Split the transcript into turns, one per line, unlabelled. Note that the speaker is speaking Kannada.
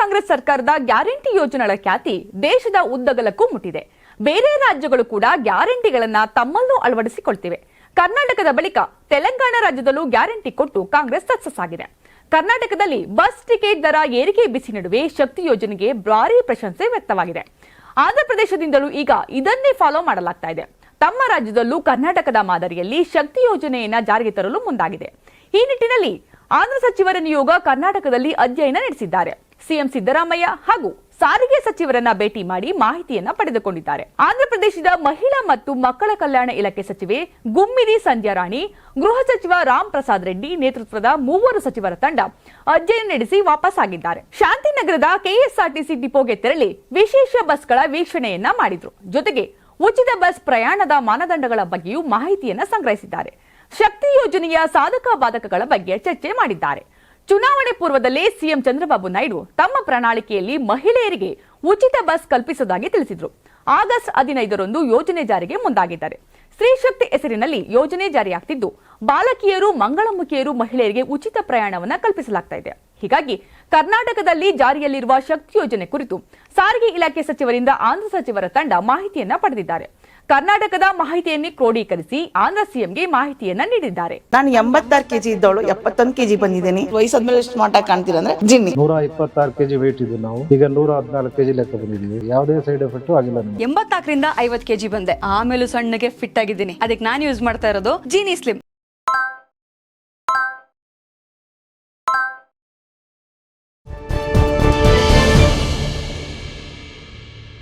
ಕಾಂಗ್ರೆಸ್ ಸರ್ಕಾರದ ಗ್ಯಾರಂಟಿ ಯೋಜನೆಗಳ ಖ್ಯಾತಿ ದೇಶದ ಉದ್ದಗಲಕ್ಕೂ ಮುಟ್ಟಿದೆ. ಬೇರೆ ರಾಜ್ಯಗಳು ಕೂಡ ಗ್ಯಾರಂಟಿಗಳನ್ನ ತಮ್ಮಲ್ಲೂ ಅಳವಡಿಸಿಕೊಳ್ತಿವೆ. ಕರ್ನಾಟಕದ ಬಳಿಕ ತೆಲಂಗಾಣ ರಾಜ್ಯದಲ್ಲೂ ಗ್ಯಾರಂಟಿ ಕೊಟ್ಟು ಕಾಂಗ್ರೆಸ್ ಸಕ್ಸಸ್ ಆಗಿದೆ ಕರ್ನಾಟಕದಲ್ಲಿ ಬಸ್ ಟಿಕೆಟ್ ದರ ಏರಿಕೆ ಬಿಸಿ ನಡುವೆ ಶಕ್ತಿ ಯೋಜನೆಗೆ ಭಾರಿ ಪ್ರಶಂಸೆ ವ್ಯಕ್ತವಾಗಿದೆ. ಆಂಧ್ರಪ್ರದೇಶದಿಂದಲೂ ಈಗ ಇದನ್ನೇ ಫಾಲೋ ಮಾಡಲಾಗ್ತಾ ಇದೆ. ತಮ್ಮ ರಾಜ್ಯದಲ್ಲೂ ಕರ್ನಾಟಕದ ಮಾದರಿಯಲ್ಲಿ ಶಕ್ತಿ ಯೋಜನೆಯನ್ನ ಜಾರಿಗೆ ತರಲು ಮುಂದಾಗಿದೆ. ಈ ನಿಟ್ಟಿನಲ್ಲಿ ಆಂಧ್ರ ಸಚಿವರ ನಿಯೋಗ ಕರ್ನಾಟಕದಲ್ಲಿ ಅಧ್ಯಯನ ನಡೆಸಿದ್ದಾರೆ. ಸಿಎಂ ಸಿದ್ದರಾಮಯ್ಯ ಹಾಗೂ ಸಾರಿಗೆ ಸಚಿವರನ್ನ ಭೇಟಿ ಮಾಡಿ ಮಾಹಿತಿಯನ್ನ ಪಡೆದುಕೊಂಡಿದ್ದಾರೆ. ಆಂಧ್ರಪ್ರದೇಶದ ಮಹಿಳಾ ಮತ್ತು ಮಕ್ಕಳ ಕಲ್ಯಾಣ ಇಲಾಖೆ ಸಚಿವೆ ಗುಮ್ಮಿದಿ ಸಂಧ್ಯಾ ರಾಣಿ, ಗೃಹ ಸಚಿವ ರಾಮ್ ಪ್ರಸಾದ್ ರೆಡ್ಡಿ ನೇತೃತ್ವದ ಮೂವರು ಸಚಿವರ ತಂಡ ಅಧ್ಯಯನ ನಡೆಸಿ ವಾಪಸ್ ಆಗಿದ್ದಾರೆ. ಶಾಂತಿನಗರದ ಕೆಎಸ್ಆರ್ಟಿಸಿ ಡಿಪೋಗೆ ತೆರಳಿ ವಿಶೇಷ ಬಸ್ಗಳ ವೀಕ್ಷಣೆಯನ್ನ ಮಾಡಿದ್ರು. ಜೊತೆಗೆ ಉಚಿತ ಬಸ್ ಪ್ರಯಾಣದ ಮಾನದಂಡಗಳ ಬಗ್ಗೆಯೂ ಮಾಹಿತಿಯನ್ನ ಸಂಗ್ರಹಿಸಿದ್ದಾರೆ. ಶಕ್ತಿ ಯೋಜನೆಯ ಸಾಧಕ ಬಾಧಕಗಳ ಬಗ್ಗೆ ಚರ್ಚೆ ಮಾಡಿದ್ದಾರೆ. ಚುನಾವಣೆ ಪೂರ್ವದಲ್ಲೇ ಸಿಎಂ ಚಂದ್ರಬಾಬು ನಾಯ್ಡು ತಮ್ಮ ಪ್ರಣಾಳಿಕೆಯಲ್ಲಿ ಮಹಿಳೆಯರಿಗೆ ಉಚಿತ ಬಸ್ ಕಲ್ಪಿಸುವುದಾಗಿ ತಿಳಿಸಿದ್ರು. ಆಗಸ್ಟ್ ಹದಿನೈದರಂದು ಯೋಜನೆ ಜಾರಿಗೆ ಮುಂದಾಗಿದ್ದಾರೆ. ಸ್ತ್ರೀ ಶಕ್ತಿ ಹೆಸರಿನಲ್ಲಿ ಯೋಜನೆ ಜಾರಿಯಾಗ್ತಿದ್ದು, ಬಾಲಕಿಯರು, ಮಂಗಳಮುಖಿಯರು ಮಹಿಳೆಯರಿಗೆ ಉಚಿತ ಪ್ರಯಾಣವನ್ನು ಕಲ್ಪಿಸಲಾಗ್ತಾ ಇದೆ. ಹೀಗಾಗಿ ಕರ್ನಾಟಕದಲ್ಲಿ ಜಾರಿಯಲ್ಲಿರುವ ಶಕ್ತಿ ಯೋಜನೆ ಕುರಿತು ಸಾರಿಗೆ ಇಲಾಖೆ ಸಚಿವರಿಂದ ಆಂಧ್ರ ಸಚಿವರ ತಂಡ ಮಾಹಿತಿಯನ್ನ ಪಡೆದಿದ್ದಾರೆ. ಕರ್ನಾಟಕದ ಮಾಹಿತಿಯನ್ನೇ ಕ್ರೋಢೀಕರಿಸಿ ಆಂಧ್ರ ಸಿಎಂಗೆ ಮಾಹಿತಿಯನ್ನ ನೀಡಿದ್ದಾರೆ.
ನಾನು ಎಂಬತ್ತಾರು ಕೆಜಿ ಇದ್ದವಳು ಎಪ್ಪತ್ತೊಂದು ಕೆಜಿ ಬಂದಿದ್ದೀನಿ. ವಯಸ್ಸಾದ್ಮೇಲೆ ಸ್ಮಾರ್ಟ್ ಆಗಿ ಕಾಣ್ತೀರ ಅಂದ್ರೆ ಜಿನ್ನಿ.
ನೂರ ಇಪ್ಪತ್ತಾರು ಕೆಜಿ ವೇಟ್ ಇದ್ದು ನಾವು. ಈಗ ನೂರ ಹದಿನಾಲ್ಕು ಕೆಜಿ ಲೆಕ್ಕ ಬಂದಿದ್ದೀವಿ. ಯಾವುದೇ ಸೈಡ್ ಎಫೆಕ್ಟ್ ಆಗಿಲ್ಲ ಎಂಬತ್ತಾಕರಿಂದ
ಎಂಬತ್ನಾಲ್ಕರಿಂದ ಐವತ್ ಕೆಜಿ ಬಂದೆ. ಆಮೇಲೆ ಸಣ್ಣಗೆ ಫಿಟ್ ಆಗಿದ್ದೀನಿ. ಅದಕ್ಕೆ ನಾನು ಯೂಸ್ ಮಾಡ್ತಾ ಇರೋದು ಜೀನಿ ಸ್ಲಿಮ್